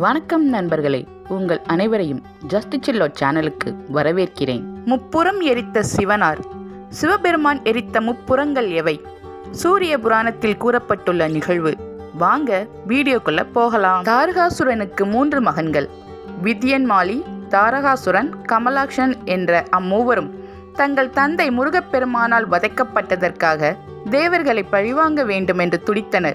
வணக்கம் நண்பர்களே. உங்கள் அனைவரையும் ஜஸ்ட் சில்லோ சேனலுக்கு வரவேற்கிறேன். முப்புறம் எரித்த சிவனார். சிவபெருமான் எரித்த முப்புறங்கள் எவை? சூரிய புராணத்தில் கூறப்பட்டுள்ள நிகழ்வு. வாங்க வீடியோக்குள்ள போகலாம். தாரகாசுரனுக்கு மூன்று மகன்கள். வித்யன் மாலி தாரகாசுரன் கமலாக்ஷன் என்ற அம்மூவரும் தங்கள் தந்தை முருகப்பெருமானால் வதைக்கப்பட்டதற்காக தேவர்களை பழிவாங்க வேண்டும் என்று துடித்தனர்.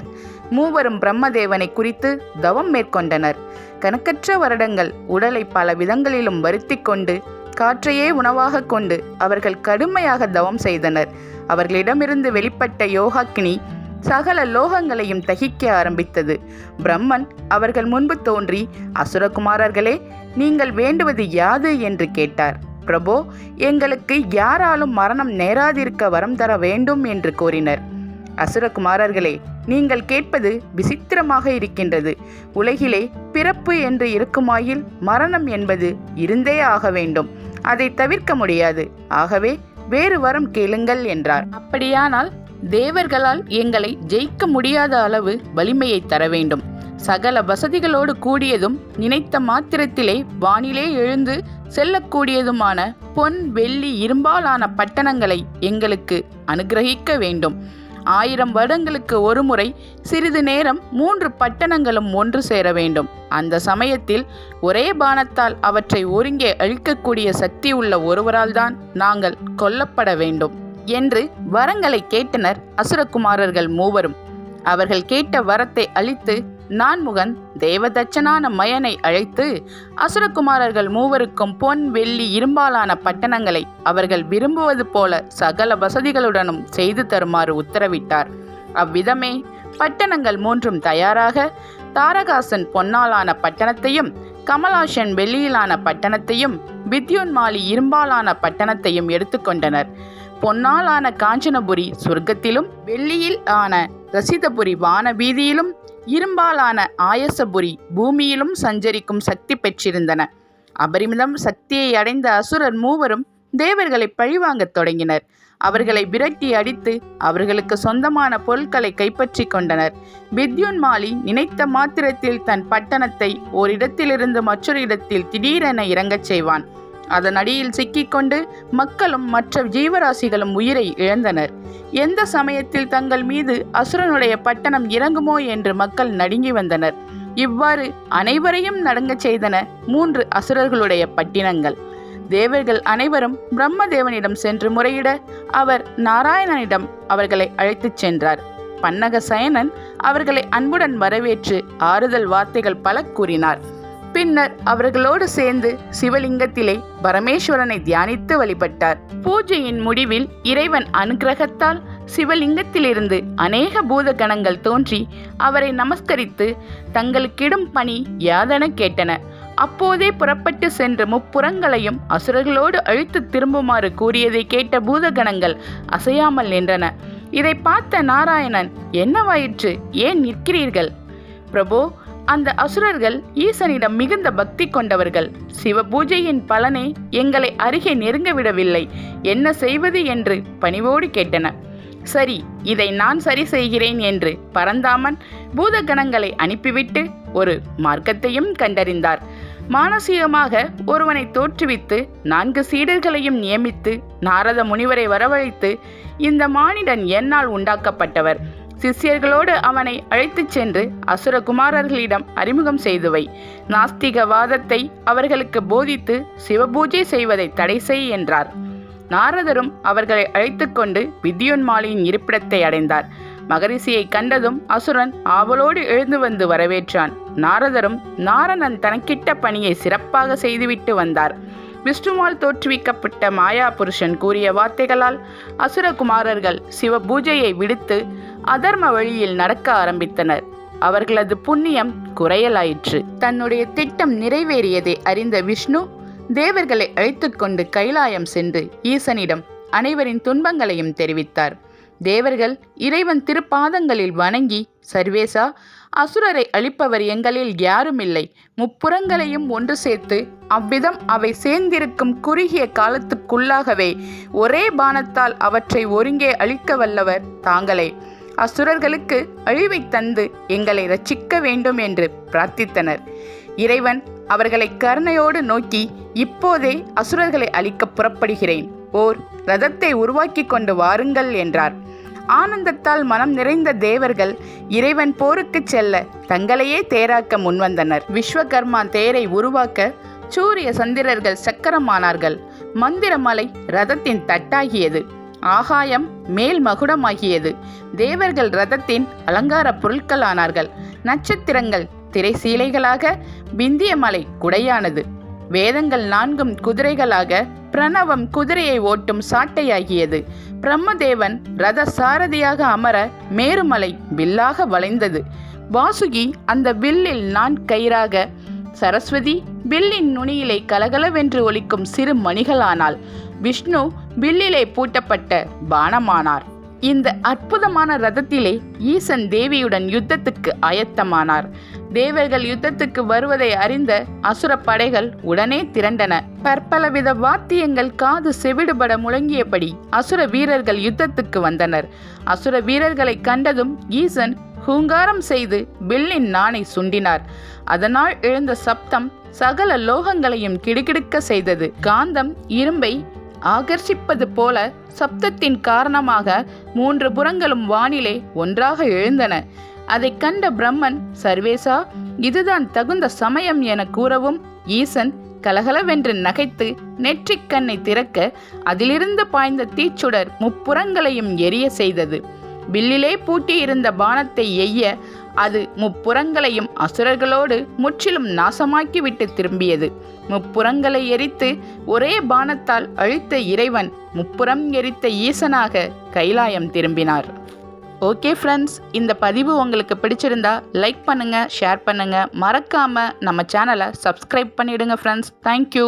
மூவரும் பிரம்மதேவனை குறித்து தவம் மேற்கொண்டனர். கணக்கற்ற வருடங்கள் உடலை பல விதங்களிலும் வருத்தி கொண்டு காற்றையே உணவாக கொண்டு அவர்கள் கடுமையாக தவம் செய்தனர். அவர்களிடமிருந்து வெளிப்பட்ட யோகாக்கினி சகல லோகங்களையும் தகிக்க ஆரம்பித்தது. பிரம்மன் அவர்கள் முன்பு தோன்றி அசுரகுமாரர்களே நீங்கள் வேண்டுவது யாது? என்று கேட்டார். பிரபோ எங்களுக்கு யாராலும் மரணம் நேராதிருக்க வரம் தர வேண்டும் என்று கோரினர் அசுரகுமாரர்களே நீங்கள் கேட்பது விசித்திரமாக இருக்கின்றது. உலகிலே பிறப்பு என்று இருக்குமாயில் மரணம் என்பது இருந்தே ஆக வேண்டும். அதை தவிர்க்க முடியாது. ஆகவே வேறு வரம் கேளுங்கள் என்றார். அப்படியானால் தேவர்களால் எங்களை ஜெயிக்க முடியாத அளவு வலிமையை தர வேண்டும். சகல வசதிகளோடு கூடியதும் நினைத்த மாத்திரத்திலே வானிலே எழுந்து செல்லக்கூடியதுமான பொன் வெள்ளி இரும்பாலான பட்டணங்களை எங்களுக்கு அனுகிரகிக்க வேண்டும். ஆயிரம் வருடங்களுக்கு ஒருமுறை சிறிது நேரம் மூன்று பட்டணங்களும் ஒன்று சேர வேண்டும். அந்த சமயத்தில் ஒரே பானத்தால் அவற்றை ஒருங்கே அழிக்கக்கூடிய சக்தி உள்ள ஒருவரால் தான் நாங்கள் கொல்லப்பட வேண்டும் என்று வரங்களை கேட்டனர் அசுரகுமாரர்கள் மூவரும். அவர்கள் கேட்ட வரத்தை அளித்து நான்முகன் தேவதச்சனான மயனை அழைத்து அசுரகுமாரர்கள் மூவருக்கும் பொன் வெள்ளி இரும்பாலான பட்டணங்களை அவர்கள் விரும்புவது போல சகல வசதிகளுடனும் செய்து தருமாறு உத்தரவிட்டார். அவ்விதமே பட்டணங்கள் மூன்றும் தயாராக தாரகாசன் பொன்னாலான பட்டணத்தையும் கமலாசன் வெள்ளியிலான பட்டணத்தையும் வித்யுன்மாலி இரும்பாலான பட்டணத்தையும் எடுத்துக்கொண்டனர் பொன்னாலான காஞ்சனபுரி சொர்க்கத்திலும் வெள்ளியில் ஆன ரசிதபுரி வான வீதியிலும் இரும்பாலான ஆயசபுரி பூமியிலும் சஞ்சரிக்கும் சக்தி பெற்றிருந்தன. அபரிமிதம் சக்தியை அடைந்த அசுரர் மூவரும் தேவர்களை பழிவாங்கத் தொடங்கினர். அவர்களை விரட்டி அடித்து அவர்களுக்கு சொந்தமான பொருட்களை கைப்பற்றி கொண்டனர். வித்யுன்மாலி நினைத்த மாத்திரத்தில் தன் பட்டணத்தை ஓரிடத்திலிருந்து மற்றொரு இடத்தில் திடீரென இறங்கச் செய்வான். அதன் அடியில் சிக்கிக்கொண்டு மக்களும் மற்ற ஜீவராசிகளும் உயிரை இழந்தனர். எந்த சமயத்தில் தங்கள் மீது அசுரனுடைய பட்டணம் இறங்குமோ என்று மக்கள் நடுங்கி வந்தனர். இவ்வாறு அனைவரையும் நடங்கச் செய்தன மூன்று அசுரர்களுடைய பட்டினங்கள். தேவர்கள் அனைவரும் பிரம்மதேவனிடம் சென்று முறையிட அவர் நாராயணனிடம் அவர்களை அழைத்துச் சென்றார். பன்னக சயனன் அவர்களை அன்புடன் வரவேற்று ஆறுதல் வார்த்தைகள் பல கூறினார். பின்னர் அவர்களோடு சேர்ந்து சிவலிங்கத்திலே பரமேஸ்வரனை தியானித்து வழிபட்டார். பூஜையின் முடிவில் இறைவன் அனுகிரகத்தால் சிவலிங்கத்திலிருந்து அநேக பூத கணங்கள் தோன்றி அவரை நமஸ்கரித்து தங்களுக்கிடும் பணி யாதென கேட்டன. அப்போதே புறப்பட்டு சென்ற முப்புறங்களையும் அசுரர்களோடு அழித்து திரும்புமாறு கூறியதை கேட்ட பூதகணங்கள் அசையாமல் நின்றன. இதை பார்த்த நாராயணன் என்னவாயிற்று? ஏன் நிற்கிறீர்கள்? பிரபோ அந்த அசுரர்கள் ஈசனிடம் மிகுந்த பக்தி கொண்டவர்கள். சிவ பூஜையின் பலனே எங்களை அருகே நெருங்க விடவில்லை. என்ன செய்வது என்று பணிவோடு கேட்டன. சரி இதை நான் சரி செய்கிறேன் என்று பரந்தாமன் பூதகணங்களை அனுப்பிவிட்டு ஒரு மார்க்கத்தையும் கண்டறிந்தார். மானசீகமாக ஒருவனை தோற்றுவித்து நான்கு சீடர்களையும் நியமித்து நாரத முனிவரை வரவழைத்து இந்த மானிடன் என்னால் உண்டாக்கப்பட்டவர். சிஷ்யர்களோடு அவனை அழைத்துச் சென்று அசுரகுமாரர்களிடம் அறிமுகம் செய்துவை. நாஸ்திகவாதத்தை அவர்களுக்கு போதித்து சிவபூஜை செய்வதை தடை செய் என்றார். நாரதரும் அவர்களை அழைத்து கொண்டு வித்யுன்மாலியின் இருப்பிடத்தை அடைந்தார். மகரிஷியை கண்டதும் அசுரன் ஆவலோடு எழுந்து வந்து வரவேற்றான். நாரதரும் நாரணன் தனக்கிட்ட பணியை சிறப்பாக செய்துவிட்டு வந்தார். விஷ்ணுவால் தோற்றுவிக்கப்பட்ட மாயா புருஷன் கூறிய வார்த்தைகளால் அசுரகுமாரர்கள் சிவ பூஜையை விடுத்து அதர்ம வழியில் நடக்க ஆரம்பித்தனர். அவர்களது புண்ணியம் குறையலாயிற்று. தன்னுடைய திட்டம் நிறைவேறியதை அறிந்த விஷ்ணு தேவர்களை அழைத்துக்கொண்டு கைலாயம் சென்று ஈசனிடம் அனைவரின் துன்பங்களையும் தெரிவித்தார். தேவர்கள் இறைவன் திருப்பாதங்களில் வணங்கி சர்வேசா அசுரரை அழிப்பவர் எங்களில் யாருமில்லை. முப்புறங்களையும் ஒன்று சேர்த்து அவ்விதம் அவை சேர்ந்திருக்கும் குறுகிய காலத்துக்குள்ளாகவே ஒரே பானத்தால் அவற்றை ஒருங்கே அழிக்க வல்லவர் தாங்களே. அசுரர்களுக்கு அழிவை தந்து எங்களை ரட்சிக்க வேண்டும் என்று பிரார்த்தித்தனர். இறைவன் அவர்களை கருணையோடு நோக்கி இப்போதே அசுரர்களை அழிக்க புறப்படுகிறேன். ஓர் ரதத்தை உருவாக்கி கொண்டு வாருங்கள் என்றார். ஆனந்தத்தால் மனம் நிறைந்த தேவர்கள் இறைவன் போருக்கு செல்ல தங்களையே தேராக்க முன்வந்தனர். விஸ்வகர்மா தேரை உருவாக்க சூரிய சந்திரர்கள் சக்கரமானார்கள். மந்திரமலை ரதத்தின் தட்டாகியது. ஆகாயம் மேல் மகுடமாகியது. தேவர்கள் ரதத்தின் அலங்கார பொருட்களானார்கள். நட்சத்திரங்கள் திரைசீலைகளாக பிந்திய மலை குடையானது. வேதங்கள் நான்கும் குதிரைகளாக பிரணவம் குதிரையை ஓட்டும் சாட்டையாகியது. பிரம்மதேவன் ரத சாரதியாக அமர மேருமலை வில்லாக வளைந்தது. வாசுகி அந்த வில்லில் நான் கயிறாக சரஸ்வதி வில்லின் நுனியிலே கலகலவென்று ஒலிக்கும் சிறு மணிகளானாள். விஷ்ணு வில்லிலே பூட்டப்பட்ட பானமானார் இந்த அற்புதமான ரதத்திலே ஈசன் தேவியுடன் யுத்தத்துக்கு ஆயத்தமானார் தேவர்கள் யுத்தத்துக்கு வருவதை அறிந்த அசுர படைகள் உடனே திரண்டன. பற்பலவித வாத்தியங்கள் காது செவிடுபட முழங்கியபடி அசுர வீரர்கள் யுத்தத்துக்கு வந்தனர். அசுர வீரர்களை கண்டதும் ஈசன் ஹூங்காரம் செய்து பில்லின் நாணை சுண்டினார். அதனால் எழுந்த சப்தம் சகல லோகங்களையும் கிடுகிடுக்க செய்தது. காந்தம் இரும்பை ஆகர்ஷிப்பது போல சப்தத்தின் காரணமாக மூன்று புறங்களும் வானிலே ஒன்றாக எழுந்தன. அதைக் கண்ட பிரம்மன் சர்வேசா இதுதான் தகுந்த சமயம் என கூறவும் ஈசன் கலகலவென்று நகைத்து நெற்றிக் கண்ணை திறக்க அதிலிருந்து பாய்ந்த தீச்சுடர் முப்புறங்களையும் எரிய செய்தது. வில்லிலே பூட்டியிருந்த பானத்தை எய்ய அது முப்புறங்களையும் அசுரர்களோடு முற்றிலும் நாசமாக்கிவிட்டு திரும்பியது. முப்புறங்களை எரித்து ஒரே பானத்தால் அழித்த இறைவன் முப்புறம் எரித்த ஈசனாக கைலாயம் திரும்பினார். ஓகே ஃப்ரெண்ட்ஸ் இந்த பதிவு உங்களுக்கு பிடிச்சிருந்தா லைக் பண்ணுங்கள் ஷேர் பண்ணுங்கள் மறக்காமல் நம்ம சேனலை சப்ஸ்கிரைப் பண்ணிவிடுங்க ஃப்ரெண்ட்ஸ். தேங்க்யூ